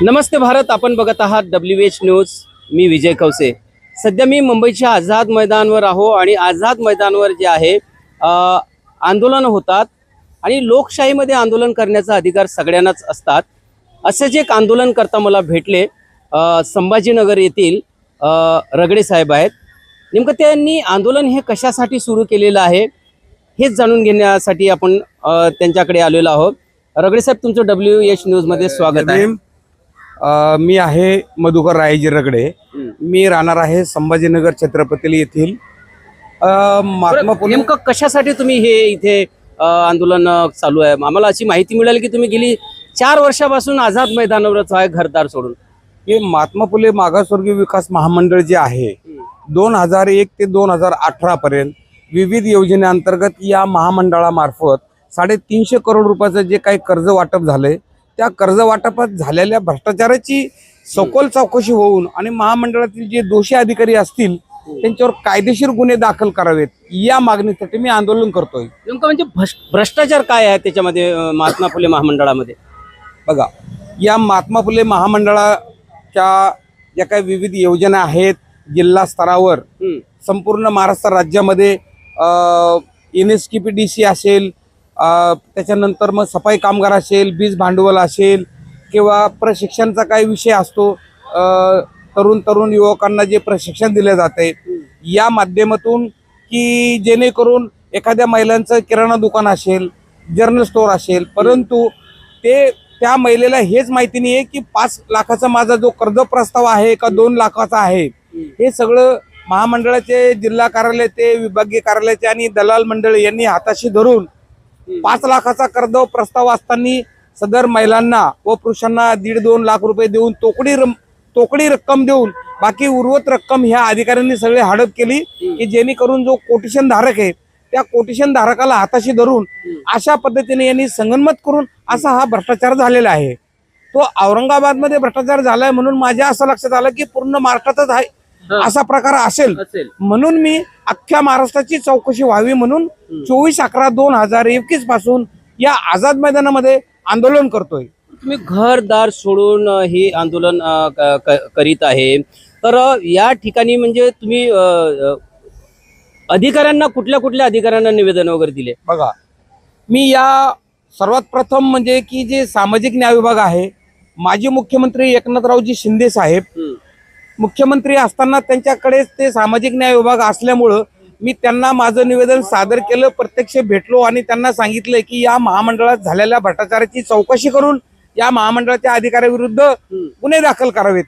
नमस्ते भारत आपण बघत आहात डब्ल्यू एच न्यूज मी विजय कवसे सध्या मी मुंबईच्या आझाद मैदानवर आहो आणि आझाद मैदानवर जे आहे आंदोलन होतात आणि लोकशाहीमध्ये आंदोलन करण्याचा अधिकार सगळ्यांनाच असतात. असेच एक आंदोलन करता मला भेटले संभाजीनगर येथील रगडे साहेब आहेत. नेमकं त्यांनी आंदोलन हे कशासाठी सुरू केलेलं आहे हेच जाणून घेण्यासाठी आपण त्यांच्याकडे आलेलो आहोत. रगडे साहेब तुमचं डब्ल्यू एच न्यूजमध्ये स्वागत आहे. मी आहे मधुकर रायजी रगडे मी राहणार आहे संभाजीनगर छत्रपती येथील महात्मा फुले नेमकं कशासाठी तुम्ही हे इथे अ, आंदोलन चालू आहे? आम्हाला अशी माहिती मिळाली की तुम्ही गेली चार वर्षापासून आझाद मैदानावरच आहे घरदार सोडून. हे महात्मा फुले मागासवर्गीय विकास महामंडळ जे आहे दोन हजार एक ते दोन हजार अठरा पर्यंत विविध योजनेअंतर्गत या महामंडळामार्फत साडेतीनशे करोड रुपयाचं जे काही कर्ज वाटप झालंय त्या कर्ज वाटपात झालेल्या भ्रष्टाचाराची सखोल चौकशी होऊन आणि महामंडळातील जे दोषी अधिकारी असतील त्यांच्यावर कायदेशीर गुन्हे दाखल करावेत या मागणीसाठी मी आंदोलन करतोय नेमकं म्हणजे भ्रष्- भ्रष्टाचार काय आहे त्याच्यामध्ये महात्मा फुले महामंडळामध्ये बघा या महात्मा फुले महामंडळाच्या ज्या काही विविध योजना आहेत जिल्हा स्तरावर. संपूर्ण महाराष्ट्र राज्यामध्ये एन एस की पी डी सी असेल त्याच्यानंतर मग सफाई कामगार असेल बीज भांडवल असेल किंवा प्रशिक्षणचा काही विषय असतो तरुण तरुण युवकांना जे प्रशिक्षण दिले जाते या माध्यमातून की जेणेकरून एखाद्या महिलांचं किराणा दुकान असेल जनरल स्टोअर असेल परंतु ते त्या महिलेला हेच माहिती नाही आहे की पाच लाखाचा माझा जो कर्ज प्रस्ताव आहे का दोन लाखाचा आहे हे सगळं महामंडळाचे जिल्हा कार्यालय ते विभागीय कार्यालयाचे आणि दलाल मंडळ यांनी हाताशी धरून पाच लाखाचा कर्ज प्रस्ताव असताना सदर महिलांना व पुरुषांना दीड दोन लाख रुपये देऊन तोकडी रम- तोकडी रक्कम देऊन बाकी उर्वरित रक्कम ह्या अधिकाऱ्यांनी सगळे हडप केली की जेणेकरून जो कोटेशन धारक आहे त्या कोटेशन धारकाला हाताशी धरून अशा पद्धतीने यांनी संगनमत करून असा हा भ्रष्टाचार झालेला आहे. तो औरंगाबादमध्ये भ्रष्टाचार झालाय म्हणून माझ्या असं लक्षात आलं की पूर्ण महाराष्ट्रातच आहे. असा प्रकार असेल. असेल. म्हणून मी अख्ख्या महाराष्ट्राची चौकशी व्हावी म्हणून चोवीस अकरा दोन हजार एकवीसपासून या आझाद मैदानामध्ये आंदोलन करतोय. तुम्ही घरदार सोडून हे आंदोलन करीत आहे. तर या ठिकाणी म्हणजे तुम्ही अधिकाऱ्यांना कुठल्या कुठल्या अधिकाऱ्यांना निवेदन वगैरे दिले? बघा मी या सर्वात प्रथम म्हणजे की जे सामाजिक न्याय विभाग आहे माजी मुख्यमंत्री एकनाथरावजी शिंदे साहेब मुख्यमंत्री असताना त्यांच्याकडे ते सामाजिक न्याय विभाग असल्यामुळं मी त्यांना माझं निवेदन सादर केलं प्रत्यक्ष भेटलो आणि त्यांना सांगितलं की या महामंडळात झालेल्या भ्रष्टाचाराची चौकशी करून या महामंडळाच्या अधिकाऱ्याविरुद्ध गुन्हे दाखल करावेत.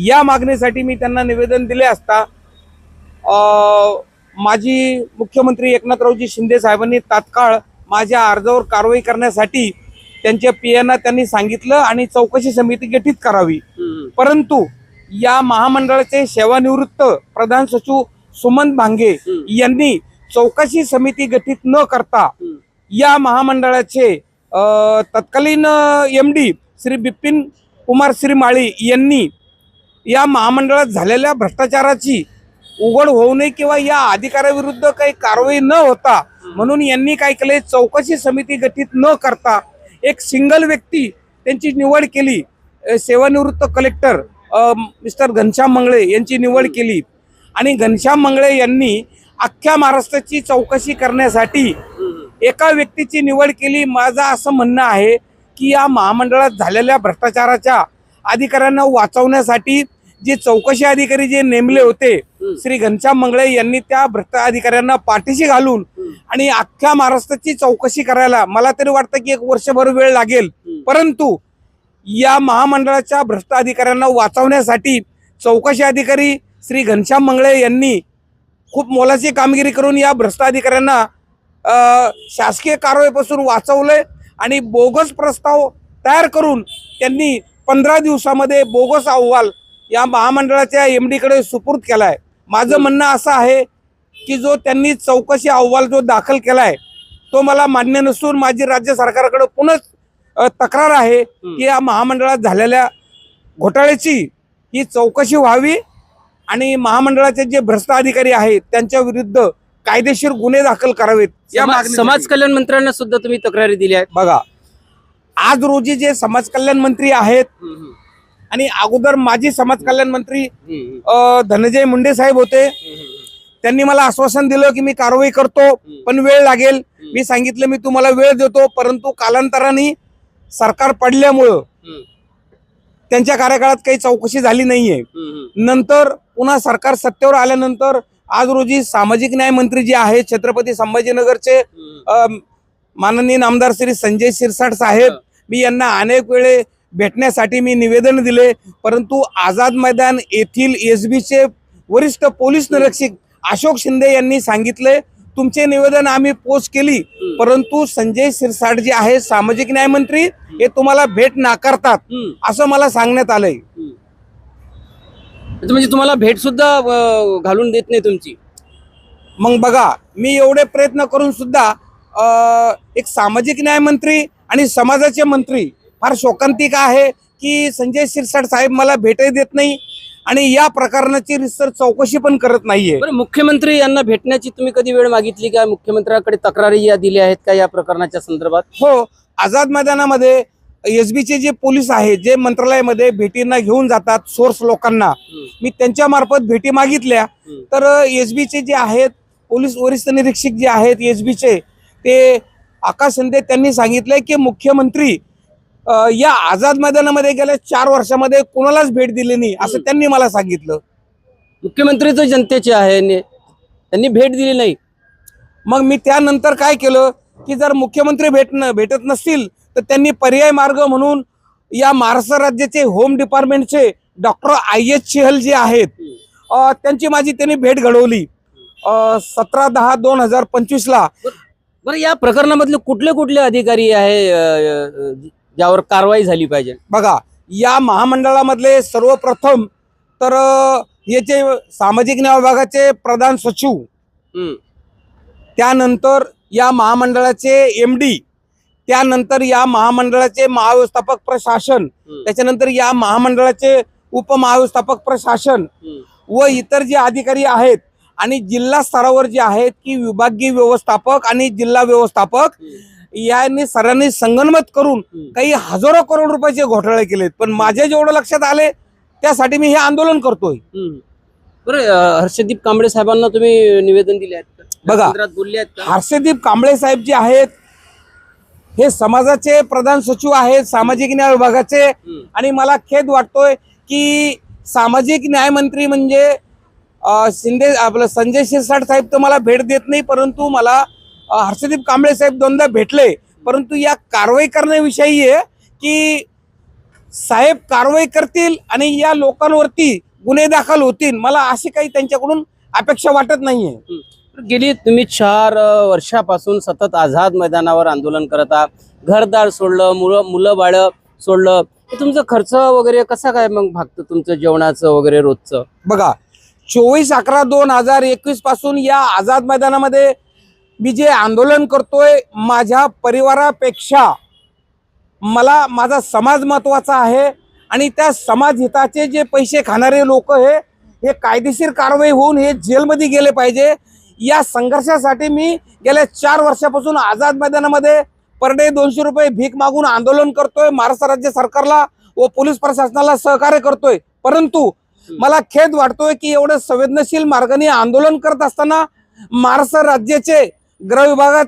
या मागणीसाठी मी त्यांना निवेदन दिले असता अं, माजी मुख्यमंत्री एकनाथरावजी शिंदे साहेबांनी तात्काळ माझ्या अर्जावर कारवाई करण्यासाठी त्यांच्या पियांना त्यांनी सांगितलं आणि चौकशी समिती गठीत करावी. परंतु या महामंडळाचे सेवानिवृत्त प्रधान सचिव सुमंत भांगे यांनी चौकशी समिती गठीत न करता या महामंडळाचे तत्कालीन एम डी श्री बिपिन कुमार श्री माळी यांनी या महामंडळात झालेल्या भ्रष्टाचाराची उघड होऊ नये किंवा या अधिकाऱ्याविरुद्ध काही कारवाई न होता म्हणून यांनी काय केले? चौकशी समिती गठीत न करता एक सिंगल व्यक्ती त्यांची निवड केली. सेवानिवृत्त कलेक्टर मिस्टर घनश्याम मंगळे यांची निवड केली. आणि घनश्याम मंगळे यांनी अख्ख्या महाराष्ट्राची चौकशी करण्यासाठी एका व्यक्तीची निवड केली. माझं असं म्हणणं आहे की या महामंडळात झालेल्या भ्रष्टाचाराच्या अधिकाऱ्यांना वाचवण्यासाठी जे चौकशी अधिकारी जे नेमले होते श्री घनश्याम मंगळे यांनी त्या भ्रष्ट अधिकाऱ्यांना पाठीशी घालून आणि अख्ख्या महाराष्ट्राची चौकशी करायला मला तरी वाटतं की एक वर्षभर वेळ लागेल. परंतु या महामंडळाच्या भ्रष्ट अधिकाऱ्यांना वाचवण्यासाठी चौकशी अधिकारी श्री घनश्याम मंगळे यांनी खूप मोलाची कामगिरी करून या भ्रष्ट अधिकाऱ्यांना शासकीय कारवाईपासून वाचवलंय आणि बोगस प्रस्ताव तयार करून त्यांनी पंधरा दिवसामध्ये बोगस अहवाल या महामंडळाच्या एम डीकडे सुपूर्द आहे माझं म्हणणं असं आहे की जो त्यांनी चौकशी अहवाल जो दाखल केला आहे तो मला मान्य नसून माझी राज्य सरकारकडे पुन्हा तक्रार आहे की या महामंडळात झालेल्या घोटाळ्याची ही चौकशी व्हावी आणि महामंडळाचे जे भ्रष्ट अधिकारी आहेत त्यांच्या विरुद्ध कायदेशीर गुन्हे दाखल करावेत या समाज कल्याण मंत्र्यांना सुद्धा तुम्ही तक्रारी दिल्या आहेत. बघा आज रोजी जे समाज कल्याण मंत्री आहेत आणि अगोदर माजी समाज कल्याण मंत्री हम्म, अ, धनंजय मुंडे साहेब होते. हम्म, त्यांनी मला आश्वासन दिलं की मी कारवाई करतो. पण वेळ लागेल. मी सांगितलं मी तुम्हाला वेळ देतो परंतु कालांतराने सरकार पडल्यामुळं त्यांच्या कार्यकाळात काही चौकशी झाली नाहीये. नंतर पुन्हा सरकार सत्तेवर आल्यानंतर आज रोजी सामाजिक न्याय मंत्री जे आहेत छत्रपती संभाजीनगरचे माननीय नामदार श्री संजय शिरसाट साहेब. मी यांना अनेक वेळे भेटण्यासाठी मी निवेदन दिले परंतु आझाद मैदान येथील एस चे वरिष्ठ पोलीस निरीक्षक अशोक शिंदे यांनी सांगितले तुमचे निवेदन आम्ही पोच केली परंतु संजय शिरसाट जे आहे सामाजिक न्याय मंत्री हे तुम्हाला भेट नाकारतात असं मला सांगण्यात आलंय. म्हणजे तुम्हाला भेट सुद्धा अं, घालून देत नाही तुमची? मग बघा मी एवढे प्रयत्न करून सुद्धा अ, एक सामाजिक न्याय मंत्री आणि समाजाचे मंत्री फार शोकांतिक आहे की संजय शिरसाट साहेब मला भेटही देत नाही. आणि या प्रकरणाची रिसर्च चौकशी पण करत नाहीये. बरं मुख्यमंत्री यांना भेटण्याची तुम्ही कधी वेळ मागितली का? मुख्यमंत्र्याकडे तक्रारी या दिल्या आहेत का या प्रकरणाच्या संदर्भात? हो आझाद मैदानामध्ये एस चे जे पोलीस आहेत जे मंत्रालयामध्ये भेटींना घेऊन जातात सोर्स लोकांना मी त्यांच्या मार्फत भेटी मागितल्या. तर एस चे जे आहेत पोलीस वरिष्ठ निरीक्षक जे आहेत एस चे ते आकाश शिंदे त्यांनी सांगितलंय की मुख्यमंत्री या आझाद मैदानामध्ये गेल्या चार वर्षामध्ये कोणालाच भेट दिली नाही असं. त्यांनी मला सांगितलं. मुख्यमंत्री तर जनतेचे आहे ने- त्यांनी भेट दिली नाही. मग मी त्यानंतर काय केलं की जर मुख्यमंत्री भेट न भेटत नसतील तर त्यांनी पर्याय मार्ग म्हणून या महाराष्ट्र राज्याचे होम डिपार्टमेंटचे डॉक्टर आय एस चेहल जे आहेत त्यांची माझी त्यांनी भेट घडवली. सतरा दहा दोन हजार पंचवीसला बरं या प्रकरणामधले कुठले कुठले अधिकारी आहे ज्यावर कारवाई झाली पाहिजे. बघा या महामंडळामधले सर्वप्रथम तर याचे सामाजिक न्याय विभागाचे प्रधान सचिव त्यानंतर या महामंडळाचे एम डी त्यानंतर या महामंडळाचे महाव्यवस्थापक प्रशासन त्याच्यानंतर या महामंडळाचे उपमहाव्यवस्थापक प्रशासन व इतर जे अधिकारी आहेत आणि जिल्हा स्तरावर जे आहेत की विभागीय व्यवस्थापक आणि जिल्हा व्यवस्थापक यांनी सरांनी संगनमत करून. काही हजारो करोड रुपयाचे घोटाळे केलेत पण माझ्या जेवढं लक्षात आले त्यासाठी मी हे आंदोलन करतोय. बरं हर्षदीप कांबळे साहेबांना तुम्ही निवेदन दिले आहेत बघा. बोलले आहेत हर्षदीप कांबळे साहेब जे आहेत हे समाजाचे प्रधान सचिव आहेत सामाजिक न्याय विभागाचे आणि मला खेद वाटतोय की सामाजिक न्याय मंत्री म्हणजे शिंदे आपलं संजय शिरसाट साहेब तर मला भेट देत नाही परंतु मला हर्षदीप कांबळे साहेब दोनदा भेटले परंतु या कारवाई करण्याविषयी आहे की साहेब कारवाई करतील आणि या लोकांवरती गुन्हे दाखल होतील मला अशी काही त्यांच्याकडून अपेक्षा वाटत नाहीये. गेली तुम्ही चार वर्षापासून सतत आझाद मैदानावर आंदोलन करत आहात. घरदार सोडलं मुलं मुलं बाळ सोडलं तुमचं खर्च वगैरे कसा काय मग भागतं तुमचं जेवणाचं वगैरे रोजचं? बघा चोवीस अकरा दोन हजार एकवीसपासून या आझाद मैदानामध्ये मी जे आंदोलन करतोय माझ्या परिवारापेक्षा मला माझा समाज महत्त्वाचा आहे आणि त्या समाज हिताचे जे पैसे खाणारे लोक हे हे कायदेशीर कारवाई होऊन हे जेलमध्ये गेले पाहिजे. या संघर्षासाठी मी गेल्या चार वर्षापासून आझाद मैदानामध्ये पर डे दोनशे रुपये भीक मागून आंदोलन करतोय महाराष्ट्र राज्य सरकारला व पोलीस प्रशासनाला सहकार्य करतोय. परंतु मला खेद वाटतोय की एवढं संवेदनशील मार्गाने आंदोलन करत असताना महाराष्ट्र राज्याचे गृह विभागात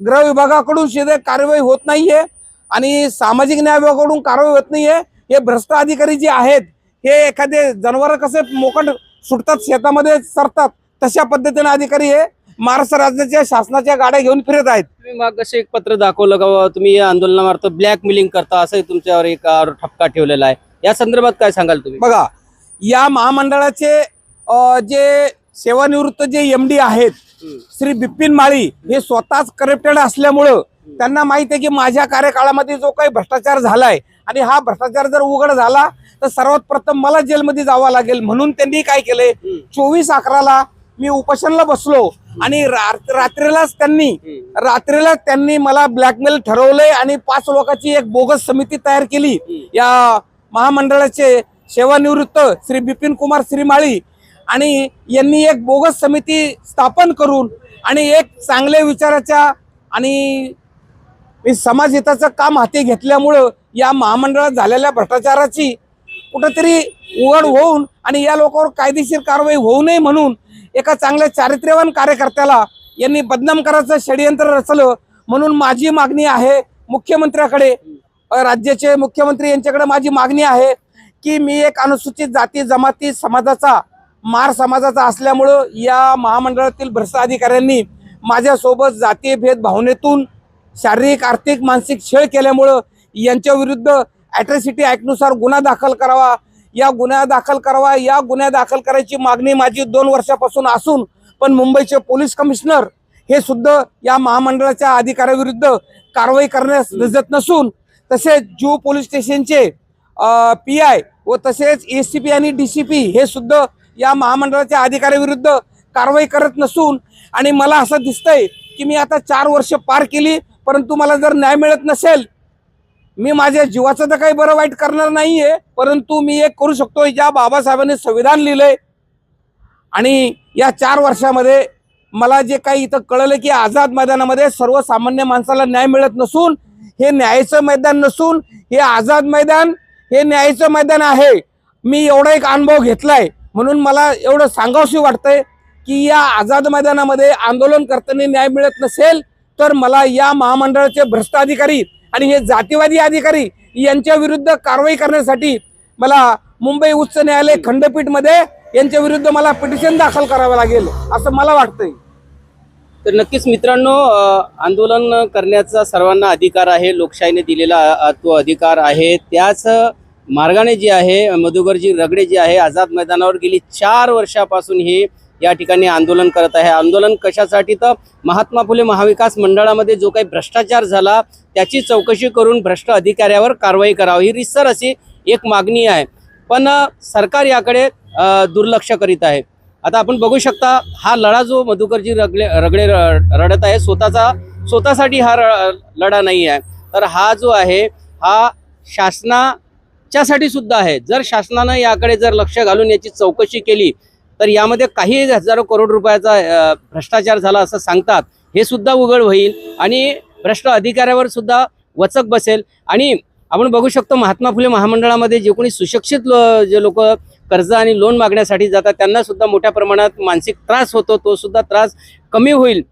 गृह विभागाकडून सीधे कारवाई होत नाहीये आणि सामाजिक न्याय विभागाकडून कारवाई होत नाहीये. हे भ्रष्ट अधिकारी जे आहेत हे एखादे जनावर कसे मोकट सुटतात शेतामध्ये सरतात तशा पद्धतीने अधिकारी हे महाराष्ट्र राज्याच्या शासनाच्या गाड्या घेऊन फिरत आहेत. तुम्ही मग कसे एक पत्र दाखवलं का तुम्ही या आंदोलनामार्फत ब्लॅक मिलिंग करता असंही तुमच्यावर एक ठपका ठेवलेला आहे. या संदर्भात काय सांगाल तुम्ही? बघा या महामंडळाचे जे सेवानिवृत्त जे एम डी आहेत श्री बिपिन माळी हे स्वतःच करप्टेड असल्यामुळं त्यांना माहिती आहे की माझ्या कार्यकाळामध्ये जो काही भ्रष्टाचार झालाय आणि हा भ्रष्टाचार जर उघड झाला तर सर्वात प्रथम मला जेलमध्ये जावं लागेल. म्हणून त्यांनी काय केलंय? चोवीस अकराला मी उपोषणला बसलो आणि रात्रीलाच त्यांनी रात्रीला त्यांनी मला ब्लॅकमेल ठरवलंय आणि पाच लोकांची एक बोगस समिती तयार केली. या महामंडळाचे सेवानिवृत्त श्री बिपिन कुमार श्रीमाळी आणि यांनी एक बोगस समिती स्थापन करून आणि एक चांगल्या विचाराच्या आणि मी समाजहिताचं काम हाती घेतल्यामुळं या महामंडळात झालेल्या भ्रष्टाचाराची कुठंतरी उघड होऊन आणि या लोकांवर कायदेशीर कारवाई होऊ नये म्हणून एका चांगल्या चारित्र्यवान कार्यकर्त्याला यांनी बदनाम करायचं षडयंत्र रचलं म्हणून माझी मागणी आहे. मुख्यमंत्र्याकडे राज्याचे मुख्यमंत्री यांच्याकडे माझी मागणी आहे की मी एक अनुसूचित जाती जमाती समाजाचा मार समाजाचा असल्यामुळं या महामंडळातील भ्रष्ट अधिकाऱ्यांनी माझ्यासोबत जातीय भेद भावनेतून शारीरिक आर्थिक मानसिक छेळ केल्यामुळं यांच्या विरुद्ध ॲट्रॉसिटी ॲक्टनुसार गुन्हा दाखल करावा. या गुन्हा दाखल करावा. या गुन्हा दाखल करायची मागणी माझी दोन वर्षापासून असून पण मुंबईचे पोलीस कमिशनर हे सुद्धा या महामंडळाच्या अधिकाऱ्याविरुद्ध कारवाई करण्यास लजत नसून तसेच जू पोलीस स्टेशनचे पी आय व तसेच ए सी पी आणि डी सी पी हे सुद्धा या महामंडळाच्या अधिकाऱ्याविरुद्ध कारवाई करत नसून आणि मला असं दिसतंय की मी आता चार वर्ष पार केली परंतु मला जर न्याय मिळत नसेल मी माझ्या जीवाचं तर काही बरं वाईट करणार नाहीये परंतु मी एक करू शकतो. ज्या बाबासाहेबांनी संविधान लिहिलंय आणि या चार वर्षामध्ये मला जे काही इथं कळलं की आझाद मैदानामध्ये सर्वसामान्य माणसाला न्याय मिळत नसून हे न्यायाचं मैदान नसून हे आझाद मैदान हे न्यायाचं मैदान आहे. मी एवढा एक अनुभव घेतलाय. म्हणून मला एवढं सांगावशी वाटतंय की या आझाद मैदानामध्ये आंदोलन करताना न्याय मिळत नसेल तर मला या महामंडळाचे भ्रष्ट अधिकारी आणि हे जातीवादी अधिकारी यांच्या विरुद्ध कारवाई करण्यासाठी मला मुंबई उच्च न्यायालय खंडपीठमध्ये यांच्या विरुद्ध मला पिटिशन दाखल करावं लागेल असं मला वाटतंय. तर नक्कीच मित्रांनो आंदोलन करण्याचा सर्वांना अधिकार आहे लोकशाहीने दिलेला तो अधिकार आहे. त्याच मार्गाने जी आहे मधुकरजी रगडे जी आहे आझाद मैदानावर गेली चार वर्षापासून हे या ठिकाणी आंदोलन करत आहे. आंदोलन कशासाठी? तर महात्मा फुले महाविकास मंडळामध्ये जो काही भ्रष्टाचार झाला त्याची चौकशी करून भ्रष्ट अधिकाऱ्यावर कारवाई करावी. ही रिसर अशी एक मागणी आहे. पण सरकार याकडे दुर्लक्ष करीत आहे. आता आपण बघू शकता हा लढा जो मधुकरजी रगडे रगडे रडत आहे स्वतःचा स्वतःसाठी हा र- लढा नाही आहे तर हा जो आहे हा शासना शासनाच्यासाठी सुद्धा आहे. जर शासनानं याकडे जर लक्ष घालून याची चौकशी केली तर यामध्ये काही हजारो करोड रुपयाचा भ्रष्टाचार झाला असं सांगतात. हे सुद्धा उघड होईल आणि भ्रष्ट अधिकाऱ्यावर सुद्धा वचक बसेल. आणि आपण बघू शकतो महात्मा फुले महामंडळामध्ये जे कोणी सुशिक्षित लो- जे लोक कर्ज आणि लोन मागण्यासाठी जातात त्यांना सुद्धा मोठ्या प्रमाणात मानसिक त्रास होतो तो सुद्धा त्रास कमी होईल.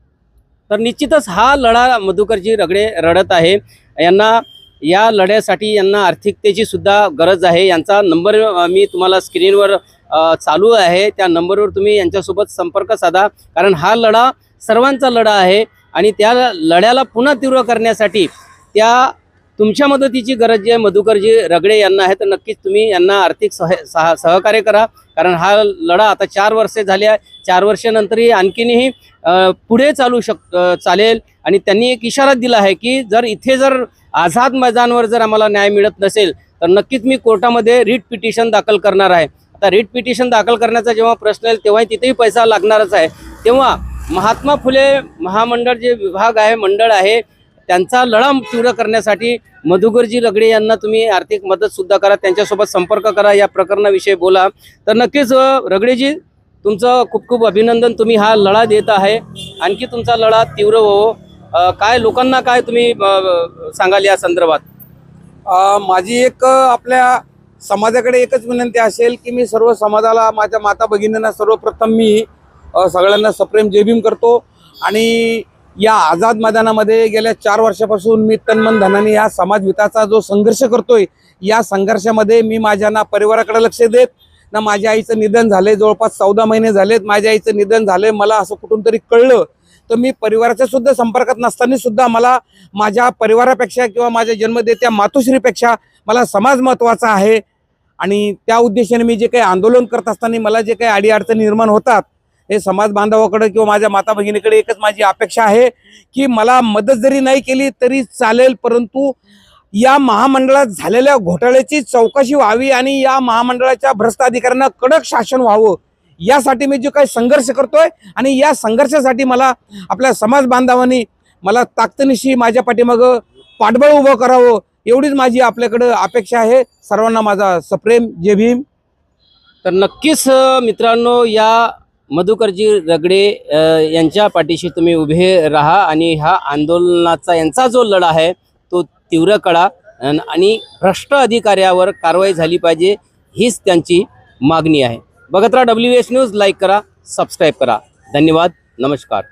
तर निश्चितच हा लढा मधुकरजी रगडे रडत आहे. यांना या लढ्यासाठी यांना आर्थिकतेची सुद्धा गरज आहे. यांचा नंबर मी तुम्हाला स्क्रीनवर चालू आहे. त्या नंबरवर तुम्ही यांच्यासोबत संपर्क साधा. कारण हा लढा सर्वांचा लढा आहे आणि त्या लढ्याला पुन्हा तीव्र करण्यासाठी त्या तुमच्या मदतीची गरज जी आहे. मधुकरजी रगडे यांना आहे. तर नक्कीच तुम्ही यांना आर्थिक सह सह सहकार्य करा. कारण हा लढा आता चार वर्षे झाले आहे. चार वर्षानंतरही आणखीनही पुढे चालू शक चालेल. आणि त्यांनी एक इशारा दिला आहे की जर इथे जर आझाद मैदानवर जर आम्हाला न्याय मिळत नसेल तर नक्कीच मी कोर्टामध्ये रिट पिटिशन दाखल करणार आहे. आता रिट पिटिशन दाखल करण्याचा जेव्हा प्रश्न येईल तेव्हा तिथेही पैसा लागणारच आहे. तेव्हा महात्मा फुले महामंडळ जे विभाग आहे मंडळ आहे त्यांचा लढा तीव्र करण्यासाठी मधुकरजी रगडे यांना तुम्ही आर्थिक मदत सुद्धा करा त्यांच्यासोबत संपर्क करा या प्रकरणाविषयी बोला. तर नक्कीच रगडेजी तुमचं खूप खूप अभिनंदन. तुम्ही हा लढा देत आहे. आणखी तुमचा लढा तीव्र हो काय लोकांना काय तुम्ही सांगाल या संदर्भात? माझी एक आपल्या समाजाकडे एकच विनंती असेल की मी सर्व समाजाला माझ्या माता भगिनींना सर्वप्रथम मी सगळ्यांना सप्रेम जयभीम करतो. आणि या आझाद मैदानामध्ये गेल्या चार वर्षापासून मी तन्मन धनाने या समाज हिताचा जो संघर्ष करतोय या संघर्षामध्ये मी माझ्या ना परिवाराकडे लक्ष देत ना माझ्या आईचं निधन झाले जवळपास चौदा महिने झालेत माझ्या आईचं निधन झाले मला असं कुठून तरी कळलं. तर मी परिवाराच्या सुद्धा संपर्कात नसताना सुद्धा मला माझ्या परिवारापेक्षा किंवा माझ्या जन्मदेत्या मातोश्रीपेक्षा मला समाज महत्त्वाचा आहे. आणि त्या उद्देशाने मी जे काही आंदोलन करत असताना मला जे काही अडीअडचणी निर्माण होतात हे समाज बांधवाकडे किंवा माझ्या माता भगिनीकडे एकच माझी अपेक्षा आहे की मला मदत जरी नाही केली तरी चालेल परंतु या महामंडळात झालेल्या घोटाळ्याची चौकशी व्हावी आणि या महामंडळाच्या भ्रष्ट अधिकाऱ्यांना कडक शासन व्हावं यासाठी मी जो काही संघर्ष करतोय आणि या संघर्षासाठी मला आपल्या समाज बांधवांनी मला ताकदनिशी माझ्या पाठीमागं पाठबळ उभं करावं एवढीच माझी आपल्याकडं अपेक्षा आहे. सर्वांना माझा सप्रेम. जय भीम. तर नक्कीच मित्रांनो या मधुकरजी रगडे यांच्या पाठीशी तुम्ही उभे राहा आणि हा आंदोलनाचा यांचा जो लढा आहे तो तीव्र कळा आणि भ्रष्ट अधिकाऱ्यावर कारवाई झाली पाहिजे हीच त्यांची मागणी आहे. बघत राहा डब्ल्यू एस न्यूज लाईक करा सबस्क्राईब करा. धन्यवाद नमस्कार.